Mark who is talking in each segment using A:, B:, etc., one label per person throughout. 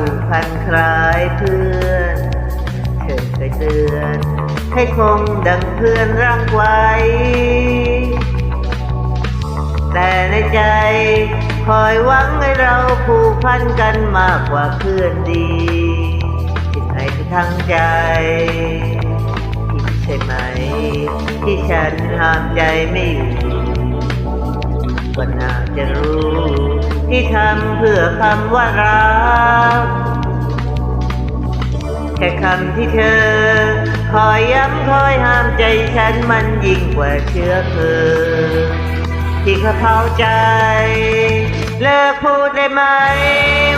A: ผูกพันคล้ายเพื่อนเธอเคยเตือน ให้คงดังเพื่อนรักไว้ แต่ในใจคอยหวังให้เราผูกพันกันมากกว่าเพื่อนดีที่ไหนที่ทั้งใจผิดใช่ไหม ที่ฉันห้ามใจไม่อยู่ก็น่าจะรู้ ที่ทำเพื่อคำว่ารัก แค่คำที่เธอ คอยย้ำคอยห้ามใจฉันมันยิ่งกว่าเชื้อเพลิงที่เขาเผาใจ เลิกพูดได้ไหม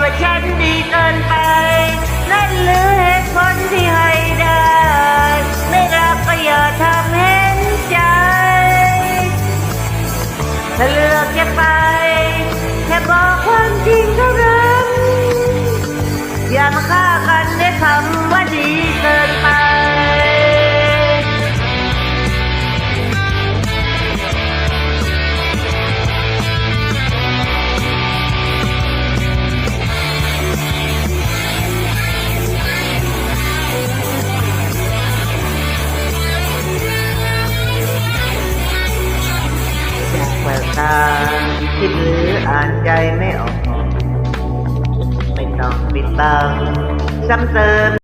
A: ว่าฉันดีเกินไป ฆ่ากันได้คำว่าดีเกินไป อยากแววตาคิดหรืออ่านใจไม่ออก ไม่ต้อง